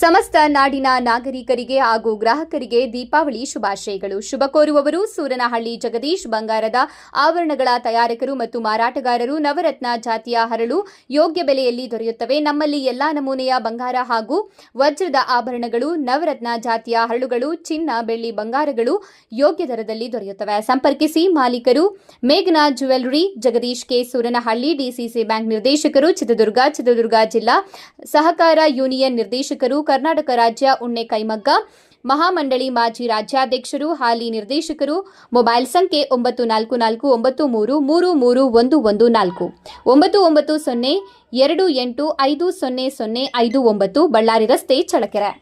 ಸಮಸ್ತ ನಾಡಿನ ನಾಗರಿಕರಿಗೆ ಹಾಗೂ ಗ್ರಾಹಕರಿಗೆ ದೀಪಾವಳಿ ಶುಭಾಶಯಗಳು. ಶುಭ ಕೋರುವವರು ಸೂರನಹಳ್ಳಿ ಜಗದೀಶ್ ಬಂಗಾರದ ಆಭರಣಗಳ ತಯಾರಕರು ಮತ್ತು ಮಾರಾಟಗಾರರು. ನವರತ್ನ ಜಾತಿಯ ಹರಳು ಯೋಗ್ಯ ಬೆಲೆಯಲ್ಲಿ ದೊರೆಯುತ್ತವೆ. ನಮ್ಮಲ್ಲಿ ಎಲ್ಲಾ ನಮೂನೆಯ ಬಂಗಾರ ಹಾಗೂ ವಜ್ರದ ಆಭರಣಗಳು, ನವರತ್ನ ಜಾತಿಯ ಹರಳುಗಳು, ಚಿನ್ನ, ಬೆಳ್ಳಿ ಬಂಗಾರಗಳು ಯೋಗ್ಯ ದರದಲ್ಲಿ ದೊರೆಯುತ್ತವೆ. ಸಂಪರ್ಕಿಸಿ ಮಾಲೀಕರು ಮೇಘನಾ jewellery Jagadish K Suranahalli DCC bank ನಿರ್ದೇಶಕರು, ಚಿತ್ರದುರ್ಗ ಚಿತ್ರದುರ್ಗ ಜಿಲ್ಲಾ ಸಹಕಾರ ಯೂನಿಯನ್ ನಿರ್ದೇಶಕರು ಕರ್ನಾಟಕ ರಾಜ್ಯ ಉಣ್ಣೆ ಕೈಮಗ್ಗ, ಮಹಾಮಂಡಳಿ ಮಾಜಿ ರಾಜ್ಯಾಧ್ಯಕ್ಷರು, ಹಾಲಿ ನಿರ್ದೇಶಕರು, ಮೊಬೈಲ್ ಸಂಖ್ಯೆ ಒಂಬತ್ತು ನಾಲ್ಕು ನಾಲ್ಕು ಒಂಬತ್ತು ಮೂರು ಮೂರು ಮೂರು ಒಂದು ಒಂದು ನಾಲ್ಕು. ಒಂಬತ್ತು ಒಂಬತ್ತು ಸೊನ್ನೆ ಎರಡು ಎಂಟು ಐದು ಸೊನ್ನೆ ಸೊನ್ನೆ ಐದು ಒಂಬತ್ತು, ಬಳ್ಳಾರಿ ರಸ್ತೆ ಚಳ್ಳಕೆರೆ.